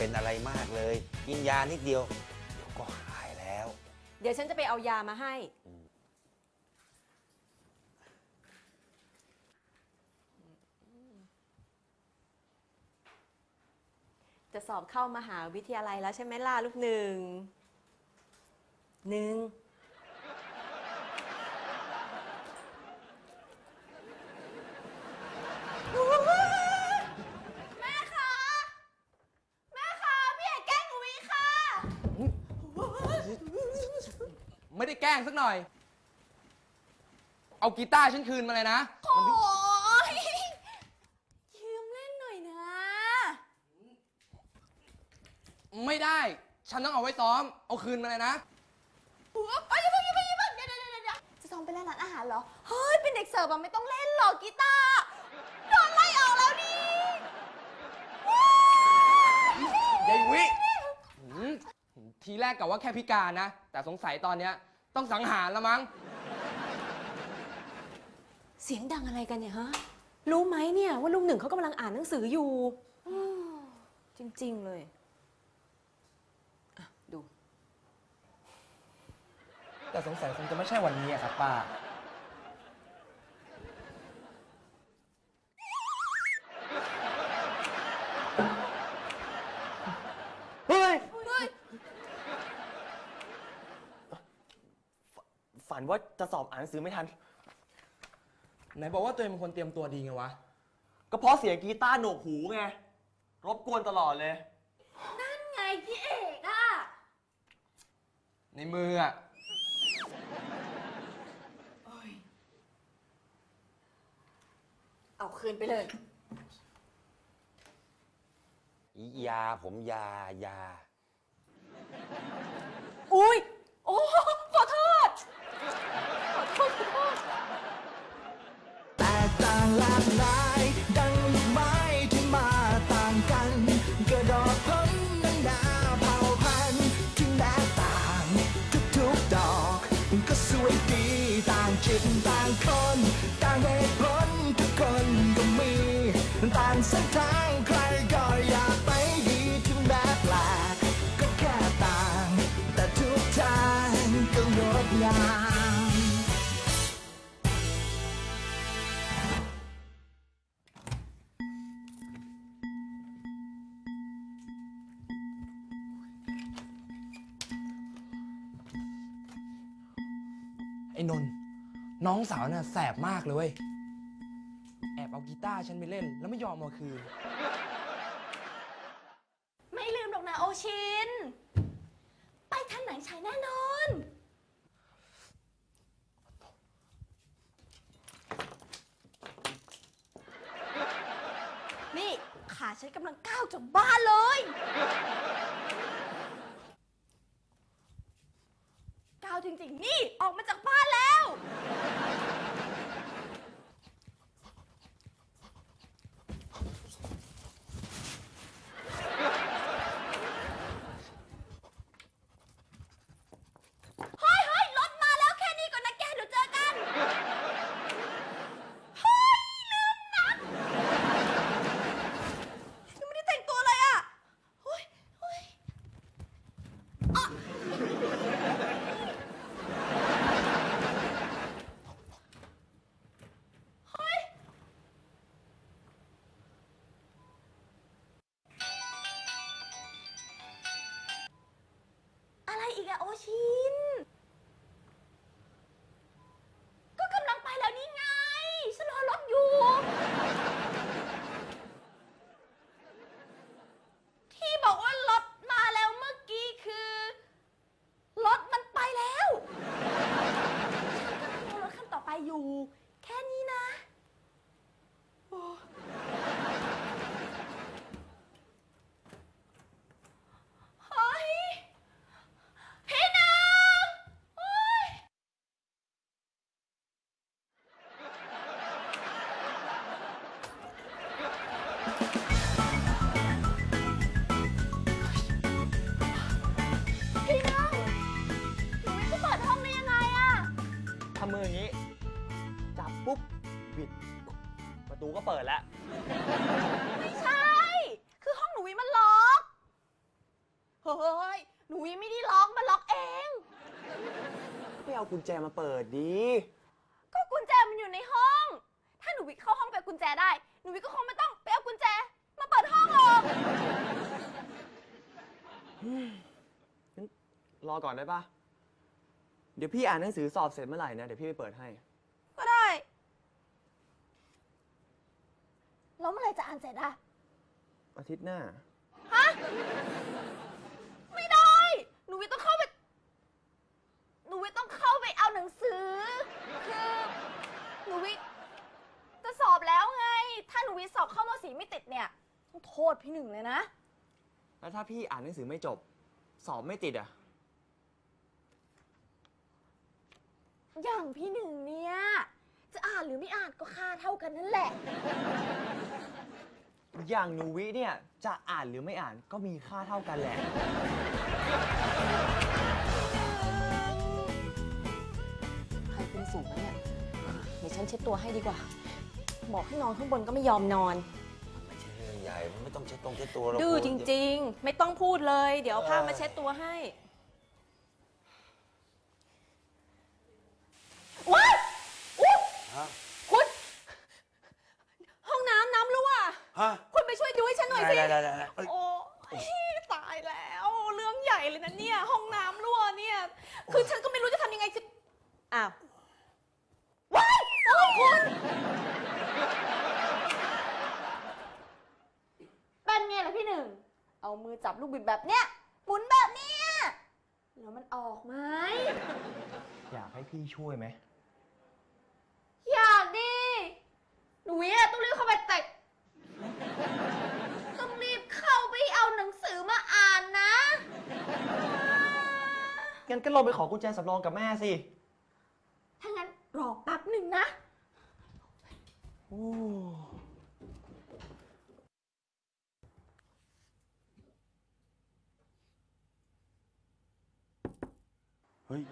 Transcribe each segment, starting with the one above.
เป็นอะไรมากเลย กินยานิดเดียวเดี๋ยวก็หายแล้ว เดี๋ยวฉันจะไปเอายามาให้ จะสอบเข้ามหาวิทยาลัยแล้วใช่ไหมล่ะลูกหนึ่ง หนึ่ง แม่คะ แม่คะพี่เอกแกล้งหนูอีกค่ะ ไม่ได้แกล้งสักหน่อย เอากีตาร์ฉันคืนมาเลยนะ โอ้ยยืมเล่นหน่อยนะ ไม่ได้ ฉันต้องเอาไว้ซ้อม เอาคืนมาเลยนะเอ้ยอย่าเพิ่งอย่าเพิ่งอย่าเพิ่งเดี๋ยวเดี๋ยวเดี๋ยวเดี๋ยวจะซ้อมไปเล่นร้านอาหารเหรอ เฮ้ย เป็นเด็กเสิร์ฟอะไม่ต้องเล่นหรอกกีตาร์โดนไล่ออกแล้วดิยายวิ หืมทีแรกกะว่าแค่พิการนะ แต่สงสัยตอนเนี้ย ต้องสังหารแล้วมั้ง เสียงดังอะไรกันเนี่ยฮะ รู้ไหมเนี่ยว่าลุงหนึ่งเขากำลังอ่านหนังสืออยู่อืมจริง ๆ เลยอะดู แต่สงสัยคงจะไม่ใช่วันนี้อะครับป้า เฮ้ย เฮ้ย ฝั นว่าจะสอบอ่านหนังสือไม่ทัน ไหนบอกว่าตัวเองเป็นคนเตรียมตัวดีไงวะ ก็เพราะเสียงกีตาร์โหนวกหูไง รบกวนตลอดเลย นั่นไงพี่เอกอะในมืออะเอาคืนไปเลยยาผมยายา อุ้ย อ้นนท์น้องสาวน่ะแสบมากเลยเว้ยแอบเอากีตาร์ฉันไปเล่น แล้วไม่ยอมมาคืน ไม่ลืมหรอกนะโอชิน ไปทางไหนใช้แน่นอน นี่ ขาฉันกำลังก้าวจากบ้านเลย ก้าวจริงๆ นี่ ออกมาจากบ้านแล้ว เฮ้ยเฮ้ยรถมาแล้วแค่นี้ก่อนนะแกเดี๋ยวเจอกัน เฮ้ย ลืมนัดยังไม่ได้แต่งตัวเลยอะเฮ้ยเฮ้ยอะเฮ้ย อะไรอีกอะโอ ชิน ก็กำลังไปแล้วนี่ไงฉันรอรถอยู่ ที่บอกว่ารถมาแล้วเมื่อกี้คือ รถมันไปแล้วฉันก็รอรถคันต่อไปอยู่ แค่นี้นะ กุญแจมาเปิดดี ก็กุญแจมันอยู่ในห้อง ถ้าหนูวิเข้าห้องไปเอากุญแจได้ หนูวิก็คงไม่ต้องไปเอากุญแจ มาเปิดห้องหรอก รอก่อนได้ปะเดี๋ยวพี่อ่านหนังสือสอบเสร็จเมื่อไหร่นะ เดี๋ยวพี่ไปเปิดให้ ก็ได้ แล้วเมื่อไหรจะอ่านเสร็จอะอาทิตย์หน้าฮะไม่ได้ หนูวิต้องเข้าไป หนูวิต้องเข้าไปเอาหนัง สือ คือหนูวิจะสอบแล้วไง ถ้าหนูวิสอบเข้ามสีไม่ติดเนี่ยต้องโทษพี่หนึ่งเลยนะ แล้วถ้าพี่อ่านหนังสือไม่จบ สอบไม่ติดอะ อย่างพี่หนึ่งเนี่ย จะอ่านหรือไม่อ่านก็ค่าเท่ากันนั่นแหละ อย่างหนูวิเนี่ย จะอ่านหรือไม่อ่านก็มีค่าเท่ากันแหละ ใครเป็นสูงเนี่ยเดี๋ยวฉันเช็ดตัวให้ดีกว่า บอกให้นอนข้างบนก็ไม่ยอมนอน ไม่ใช่เรื่องใหญ่มันไม่ต้องเช็ดตรงเช็ดตัวหรอกดื้อจริง ๆ ไม่ต้องพูดเลย เดี๋ยวเอาผ้ามาเช็ดตัวให้ว้ายอุ๊ยฮะคุณ ห้องน้ำน้ำรั่วฮะคุณไปช่วยดูให้ฉันหน่อยสิ ได้ได้ได้ได้เอ้ยโอ้ยตายแล้วเรื่องใหญ่เลยนะเนี่ย ห้องน้ำรั่วเนี่ย คือฉันก็ไม่รู้จะทำยังไงสิอ้าวว้าย โอ้คุณ เป็นไงล่ะพี่หนึ่ง เอามือจับลูกบิดแบบเนี้ย หมุนแบบเนี้ยแล้วมันออกไหม อยากให้พี่ช่วยไหม อยากดิ หนูเนี่ยต้องรีบเข้าไปแต่ต้องรีบเข้าไปเอาหนังสือมาอ่านนะ งั้นก็ลองไปขอกุญแจสำรองกับแม่สิ ถ้างั้นรอแป๊บหนึ่งนะ โอ้เฮ้ย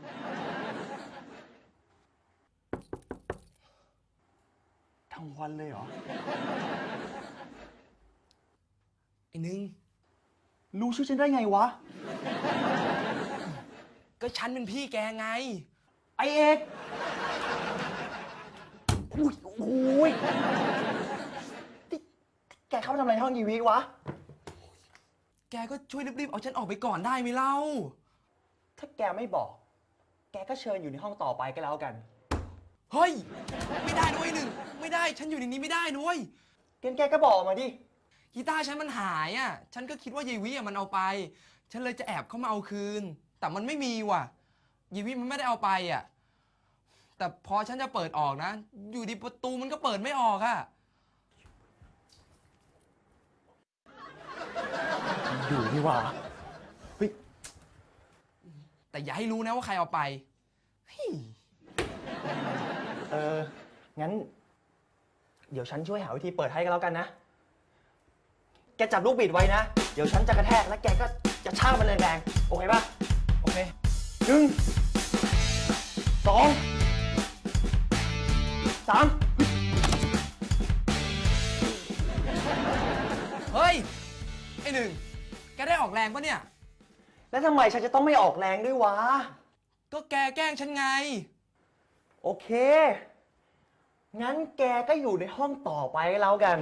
ทั้งวันเลยเหรอ ไอ้หนึง รู้ชื่อฉันได้ไงวะ ก็ฉันเป็นพี่แกไง ไอเอก อุ้ยโอ้ยนี่แกเข้ามาทำอะไรในห้องยีวีวะ แกก็ช่วยรีบๆเอาฉันออกไปก่อนได้ไหมเล่า ถ้าแกไม่บอก แกก็เชิญอยู่ในห้องต่อไปก็แล้วกัน เฮ้ย ไม่ได้ด้วยหนึ่ง ไม่ได้ ฉันอยู่ในนี้ไม่ได้ด้วยงั้นแกก็บอกมาดิ กีตาร์ฉันมันหายอะ ฉันก็คิดว่ายายวิอะมันเอาไป ฉันเลยจะแอบเข้ามาเอาคืน แต่มันไม่มีว่ะยายวิมันไม่ได้เอาไปอะ แต่พอฉันจะเปิดออกนะ อยู่ดีประตูมันก็เปิดไม่ออกอะอยู่นี่หว่าเฮ้ยแต่อย่าให้รู้นะว่าใครเอาไปเฮ้ยเอองั้น เดี๋ยวฉันช่วยหาวิธีเปิดให้ก็แล้วกันนะ แกจับลูกบิดไว้นะ เดี๋ยวฉันจะกระแทกแล้วแกก็จะช่างมันแรงๆโอเคปะโอเคหนึ่งสอง สามเฮ้ย ไอหนึ่ง แกได้ออกแรงปะเนี่ย แล้วทำไมฉันจะต้องไม่ออกแรงด้วยวะ ก็แกแกล้งฉันไง โอเค งั้นแกก็อยู่ในห้องต่อไปก็แล้วกัน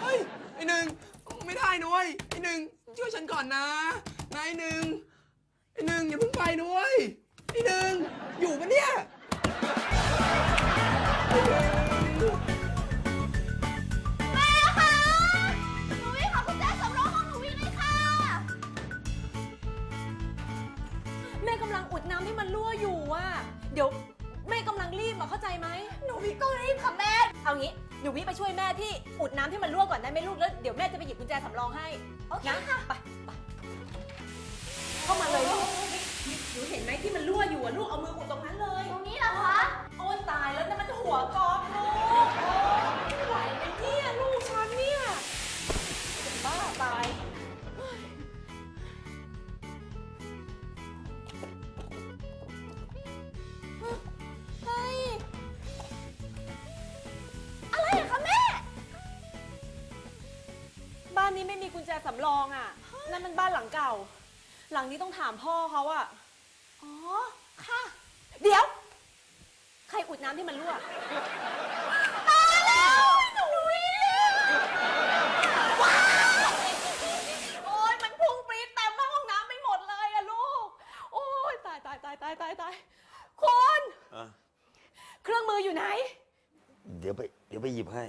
เฮ้ย ไอหนึ่ง ไม่ได้นุ้ยไอหนึ่ง ช่วยฉันก่อนนะนายหนึ่ง ไอหนึ่งอย่าเพิ่งไปนุ้ยไอหนึ่ง อยู่ปะเนี่ยแน้ำที่มันรั่วอยู่อะ เดี๋ยวแม่กำลังรีบอะเข้าใจไหม หนูวิก็รีบค่ะแม่ เอางี้ หนูวิไปช่วยแม่ที่อุดน้ำที่มันรั่วก่อนได้ไหมลูก แล้วเดี๋ยวแม่จะไปหยิบกุญแจสำรองให้โอเคนะค่ะ ไปไปเข้ามาเลยลูกหนูเห็นไหมที่มันรั่วอยู่อะลูก เอามืออุดตรงนั้นเลย ตรงนี้เหรอคะ โอ้ยตายแล้วนั่นมันหัวกรอ สำรองอะ นั่นมันบ้านหลังเก่า หลังนี้ต้องถามพ่อเขาอะ อ๋อ ค่ะ เดี๋ยว ใครอุดน้ำที่มันรั่ว ตายแล้วหนูวิว้าวโอ้ยมันพุ่งปรี๊ดเต็มห้องน้ำไปหมดเลยอะลูก โอ้ยตายตายตายตายตายตายคุณ อะ เครื่องมืออยู่ไหน เดี๋ยวไป เดี๋ยวไปหยิบให้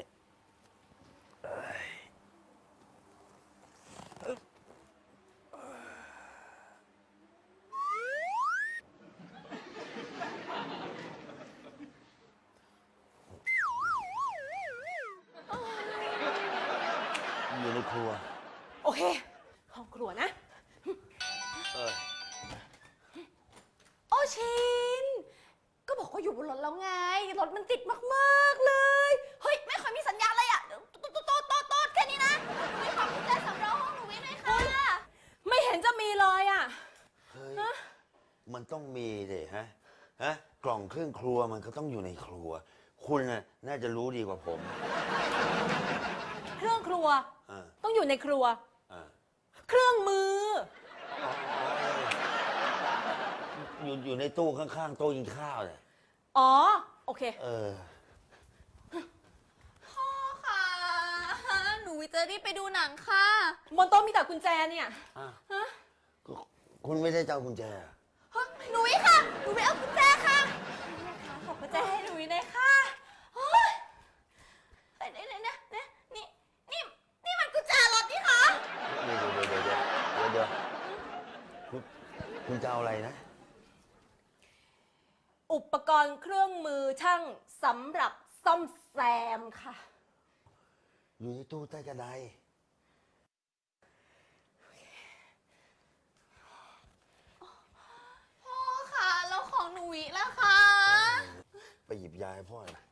อยู่ในครัว โอเค ห้องครัวนะ เออ โอชิน ก็บอกว่าอยู่บนรถแล้วไง รถมันติดมาก ๆ เลย เฮ้ย ไม่ค่อยมีสัญญาณเลยอะโตโตโตโตโตแค่นี้นะมีความกุญแจสำรองห้องหนูวิไหมคะ ไม่เห็นจะมีเลยอะ เฮ้ย มันต้องมีเดฮะ ฮะ กล่อง เครื่องครัวมันก็ต้องอยู่ในครัว คุณน่ะน่าจะรู้ดีกว่าผม เครื่องครัว อ่า ต้องอยู่ในครัว อ่าเครื่องมือ อยู่อยู่ในตู้ข้างๆโต๊ะกินข้าวเนี่ยอ๋อ โอเค เออ พ่อค่ะ หนูวิจะรีบไปดูหนังค่ะ บนโต๊ะมีแต่กุญแจเนี่ย อะฮะก็คุณไม่ได้เจ้ากุญแจเหรอ เฮ้ยหนูวิค่ะ หนูวิเอากุญแจ ค่ะขอกุญแจให้หนูวิหน่อยค่ะเฮ้ยเฮ้ยเนี่ยเนี่ยเนี่ยนี่นี่นี่มันกุญแจรถนี่คะ เดี๋ยวเดี๋ยวเดี๋ยวเดี๋ยวเดี๋ยวคุณคุณจะเอาอะไรนะ อุปกรณ์เครื่องมือช่างสำหรับซ่อมแซมค่ะ อยู่ในตู้ใต้กระได พ่อค่ะ แล้วของหนูวิล่ะคะ ไป หยิ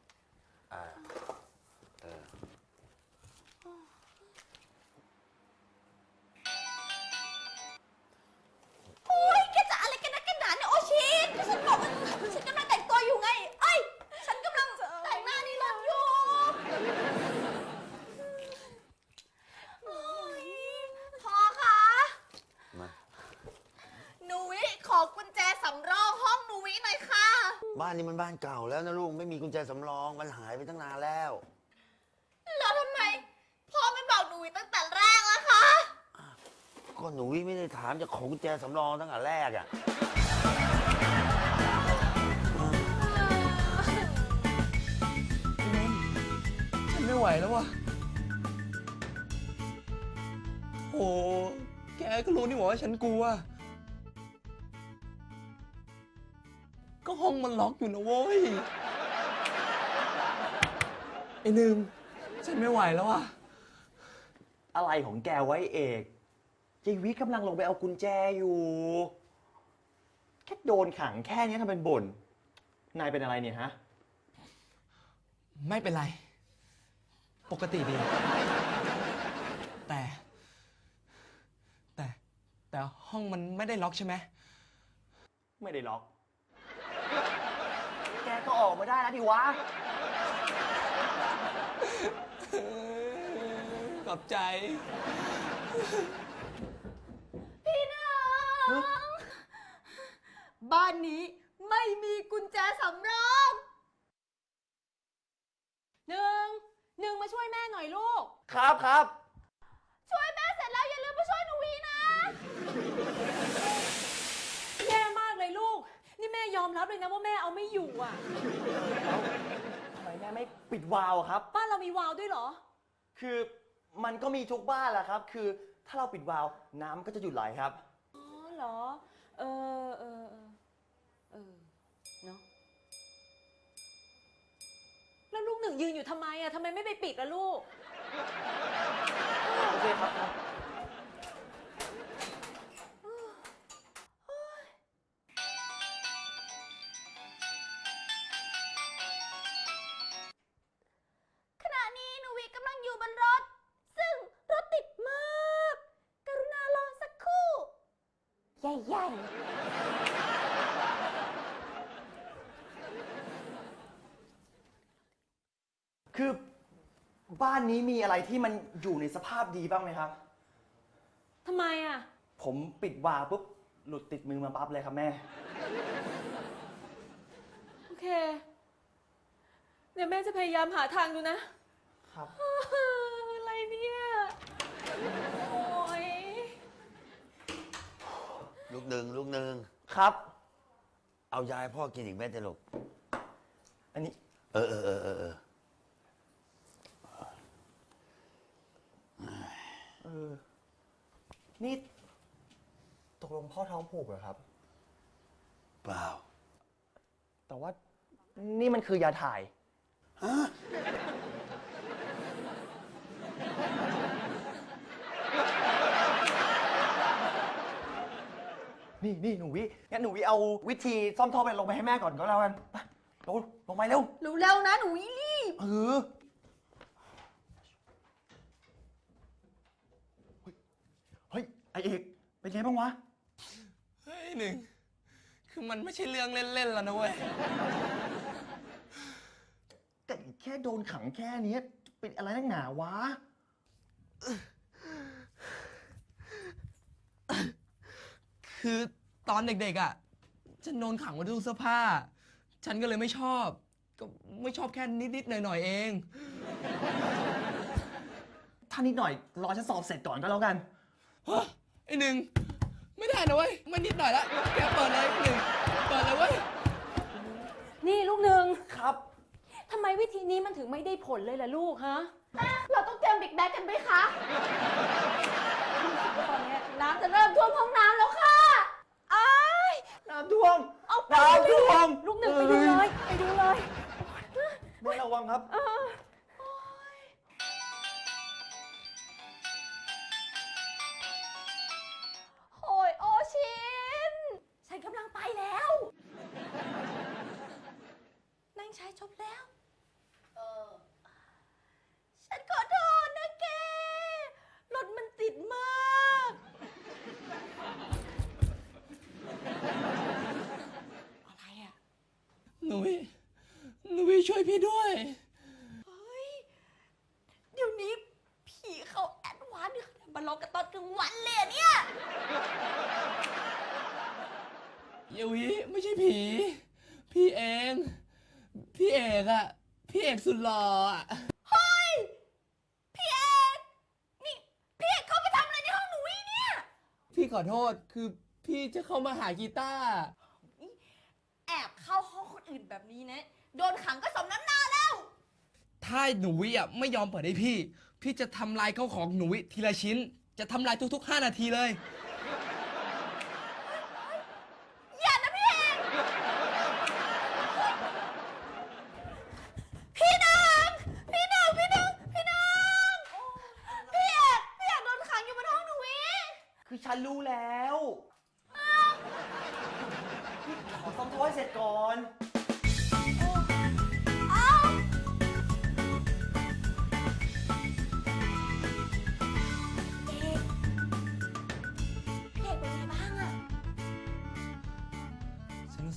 นนี้มันบ้านเก่าแล้วนะลูกไม่มีกุญแจสำรองมันหายไปตั้งนานแล้ว แล้วทำไมพ่อไม่บอกหนูวิตั้งแต่แรกล่ะคะ ก็หนูวิไม่ได้ถามจะขอกุญแจสำรองตั้งแต่แรกอะฉันไม่ไหวแล้วว่ะโหแกก็รู้นี่หว่าว่าฉันกลัว ห้องมันล็อกอยู่นะโว้ย ไอ้หนึ่งฉันไม่ไหวแล้วอะ อะไรของแกไว้เอกยายวิกำลังลงไปเอากุญแจอยู่ แค่โดนขังแค่นี้ทำเป็นบ่น นายเป็นอะไรเนี่ยฮะ ไม่เป็นไร ปกติดี แต่ แต่แต่ห้องมันไม่ได้ล็อกใช่ไหม ไม่ได้ล็อก แกก็ออกมาได้แล้วดิวะ ขอบใจ พี่น้อง บ้านนี้ไม่มีกุญแจสำรองหนึ่งหนึ่งมาช่วยแม่หน่อยลูก ครับครับ ช่วยแม่เสร็จแล้วอย่าลืมมาช่วยหนูวีนะ แย่มากเลยลูก นี่แม่ ยอมรับเลยนะว่าแม่เอาไม่อยู่อะ ทำไมแม่ไม่ปิดวาล์วอะครับ บ้านเรามีวาล์วด้วยเหรอ คือมันก็มีทุกบ้านแหละครับ คือถ้าเราปิดวาล์วน้ำก็จะหยุดไหลครับ อ๋อเหรอ เออเออเออเออเนาะแล้วลูกหนึ่งยืนอยู่ทำไมอะทำไมไม่ไปปิดล่ะลูก โอเคครับานนี้มีอะไรที่มันอยู่ในสภาพดีบ้างไหมครับ ทำไมอะ ผมปิดวาล์วปุ๊บหลุดติดมือมาปั๊บเลยครับแม่ โอเค เดี๋ยวแม่จะพยายามหาทางดูนะ ครับ อะไรเนี่ย โอ้ยลูกหนึ่งลูกหนึ่งครับ เอายาให้พ่อกินอีกเม็ดเถอะลูกอันนี้ เออเออเออเออเออ ออ นี่ ตกลงพ่อท้องผูกเหรอครับ เปล่า แต่ว่านี่มันคือยาถ่ายนี่นี่หนูวิงั้นหนูวิเอาวิธีซ่อมท่อไปลงไปให้แม่ก่อนก็แล้วกันไปลงลงไปเร็วเร็วๆนะหนูรีบ เออเฮ้ย เฮ้ยไอเอกเป็นไงบ้างวะ เฮ้ยหนึ่ง คือมันไม่ใช่เรื่องเล่นๆแล้วนะเว้ย แต่แค่โดนขังแค่เนี้ยเป็นอะไรนักหนาวะ คือตอนเด็กๆอะ ฉันโดนขังไว้ในตู้เสื้อผ้า ฉันก็เลยไม่ชอบ ก็ไม่ชอบแค่นิดๆหน่อยๆเอง ถ้านิดหน่อยรอฉันสอบเสร็จก่อนก็แล้วกันฮะ ไอหนึ่งไม่ได้นะเว้ยไม่นิดหน่อยละแกเปิดเลยหนึ่งเปิดเลยเว้ยนี่ลูกหนึ่งครับ ทำไมวิธีนี้มันถึงไม่ได้ผลเลยล่ะลูกฮะ เราต้องเตรียมบิ๊กแบ็กกันไหมคะ ตอนนี้น้ำจะเริ่มท่วมห้องน้ำแล้วค่ะอ้ายน้ำท่วม เอาไปน้ำท่วม ลูกหนึ่งไปดูเลย ไปดูเลยแม่ระวังครับโลองกันตอนกลางวันเลยอะเนี่ย เยวิไม่ใช่ผี พี่เอง พี่เอกอะพี่เอกสุดหล่ออะเฮ้ย พี่เอกนี่ พี่เอกเข้าไปทำอะไรในห้องหนูอีเนี่ย พี่ขอโทษคือพี่จะเข้ามาหากีตาร์แอบเข้าห้องคนอื่นแบบนี้นะ โดนขังก็สมน้ำหน้าแล้ว ถ้าหนูวิอะไม่ยอมเปิดให้พี่ พี่จะทำลายเข้าของหนูวิทีละชิ้น จะทำลายทุกๆ 5 นาทีเลย อย่านะพี่เอกพี่นางพี่นางพี่นางพี่นางพี่เอกพี่เอกโดนขังอยู่บนห้องหนูวิคือฉันรู้แล้ว ขอซ่อมท่อให้เสร็จก่อน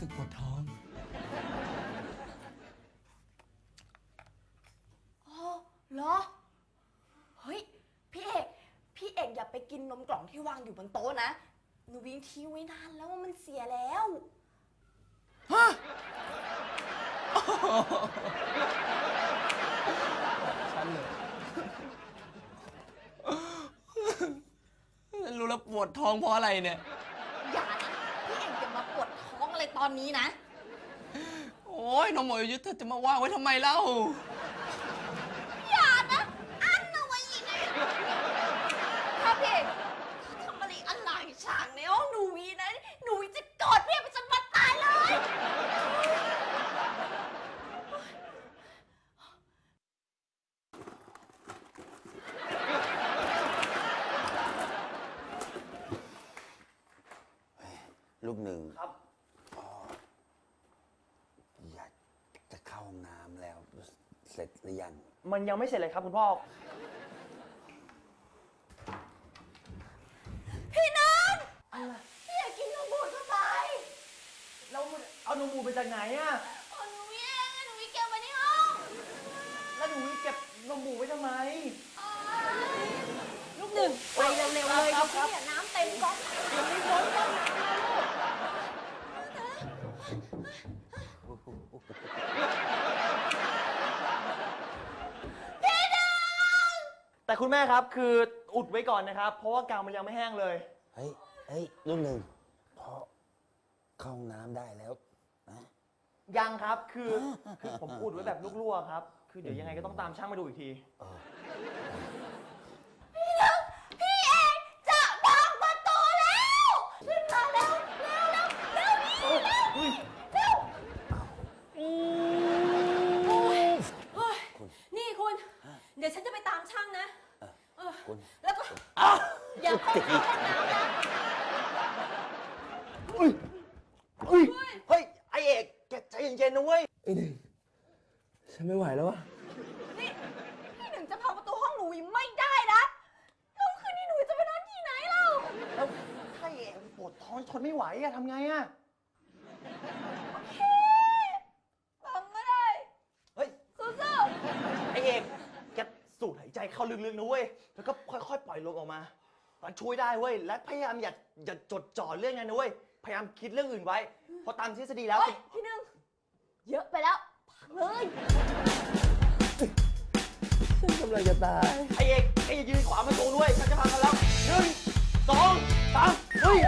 สึกปวดท้อง อ๋อเหรอ เฮ้ย พี่เอก พี่เอกอย่าไปกินนมกล่องที่วางอยู่บนโต๊ะนะ หนูวิ่งทิ้งไว้นานแล้วมันเสียแล้วฉันเลย รู้แล้วปวดท้องเพราะอะไรเนี่ย อย่านะ พี่เอกจะมาปวดท้ องอะไรตอนนี้นะ โอ้ยน้องหมวยยุทธเธอจะมาว่างไว้ทำไมเล่านะ อันเอาไว้อีกนะถ้าพี่เอกทำอะไรอะไรฉากในห้องหนูวีนะ หนูวีจะกอดพี่เอกไปจนวันตายเลย ลูกหนึ่ง ครับ อยากจะเข้าห้องน้ำแล้ว เสร็จหรือ ยังมันยังไม่เสร็จเลยครับคุณพ่อ พี่น้องพี่อยากกินนมบูดสบายแล้วเอาหนูหมูไปจากไหนอะอ๋อหนูวีเองอะหนูวีเก็บไว้ในห้องแล้วหนูเก็บนมหมูไว้ทำไม ลูกหนึ่งไปเร็วๆเลยครับครับเนี่ยน้ำเต็มก๊อกเดี๋ยวมีคนต้มน้ำมาลู แต่คุณแม่ครับคืออุดไว้ก่อนนะครับ เพราะว่ากาวมันยังไม่แห้งเลย เฮ้ย เฮ้ยลูกหนึ่งพอเข้าห้องน้ำได้แล้วนะยังครับคือคือผมอุดไว้แบบลูกๆครับ คือเดี๋ยวยังไงก็ต้องตามช่างมาดูอีกทีพี่เอกจะพังประตูแล้วขึ้นมาแล้วเร็วเร็วเร็วนี่เร็วเร็ว เฮ้ย นี่คุณ เดี๋ยวฉันจะไปตามช่างนะเออ คุณ แล้วก็อย่าเข้าห้องน้ำนะ อุ้ย อุ้ย เฮ้ย ไอเอกแกใจเย็นๆนะเว้ย ไอ้หนึ่ง ฉันไม่ไหวแล้ววะ นี่พี่หนึ่งจะพังประตูห้องหนูยังไม่ได้นะแล้วคืนนี้หนูจะไปนอนที่ไหนเล่า แล้วถ้าเอกปวดท้องทนไม่ไหวอะทำไงอะ พังก็ได้ เฮ้ย สู้ ไอเอกแกสูดหายใจเข้าลึกๆนะเว้ย แล้วก็ค่อยๆ ปล่อยลมออกมา มันช่วยได้เว้ย และพยายามอย่าอย่าจดจ่อเรื่องนั้นนะเว้ย พยายามคิดเรื่องอื่นไว้ เพราะตามทฤษฎีๆแล้ว เฮ้ยพี่หนึ่งเยอะไปแล้วพังเลยฉันกำลังจะตาย ไอเอกไออย่ายืนขวางประตูด้วยฉันจะพังกันแล้วหนึ่งสองสามเฮ้ย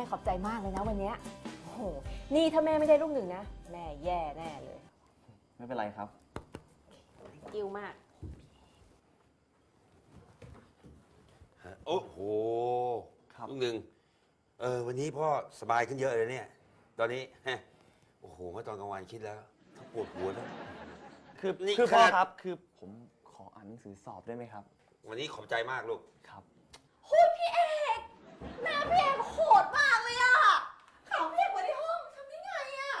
ม่ขอบใจมากเลยนะวันเนี้ยโอ้โห นี่ถ้าแม่ไม่ได้ลูกหนึ่งนะ แม่แย่แน่เลย ไม่เป็นไรครับ กิ้วมากโอ้โหครับ ลูกหนึ่งเออวันนี้พ่อสบายขึ้นเยอะเลยเนี่ย ตอนนี้ฮะโอ้โหเมื่อตอนกลางวันคิดแล้วถ้าปวดหัวแล้ว คือนี่คือพ่อขนาด ครับคือผมขออ่านหนังสือสอบได้ไหมครับวันนี้ขอบใจมากลูก ครับโอ้ยพี่เอกแม่พี่เอกโหดมากเลยอะขังพี่เอกไว้ในห้องทำได้ไงอะ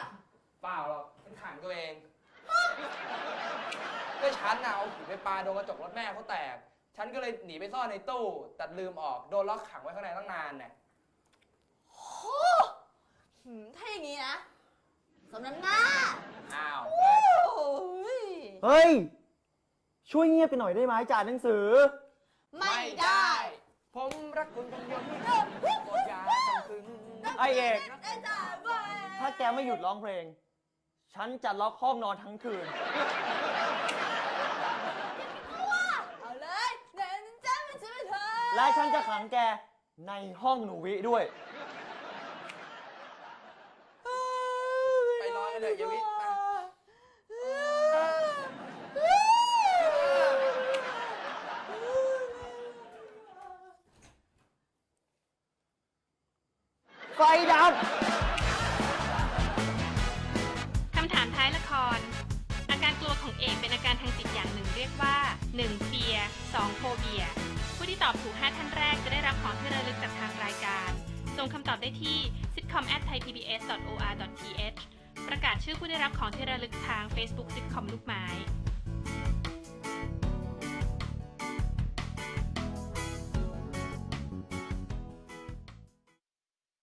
เปล่าหรอกมันขังตัวเอง ก็ ฉันน่ะเอาผีไปปาโดนกระจกรถแม่เขาแตก ฉันก็เลยหนีไปซ่อนในตู้ แต่ลืมออก โดนล็อกขังไว้ข้างในตั้งนานเนี่ยโอ้หืมถ้าอย่างงี้นะสำนักหน้าอ้าวโอ้ยเฮ้ย ช่วยเงียบไปหน่อยได้ไหมจ่านหนังสือ ไม่ได้ ผมรักคุณเป็นยนที่กดยาทั้งคืนไอเอกได้จ่ายไปถ้าแกไม่หยุดร้องเพลง ฉันจะล็อกห้องนอนทั้งคืน เอาเลยเดี๋ยวฉันจะไปช่วยเธอ และฉันจะขังแกในห้องหนูวิด้วย ไปนอนกันเลยเยวิไปไฟ ได้ที่ sitcom@thaipbs.or.th ประกาศชื่อผู้ได้รับของที่ระลึกทาง Facebook Sitcom ลูกไม้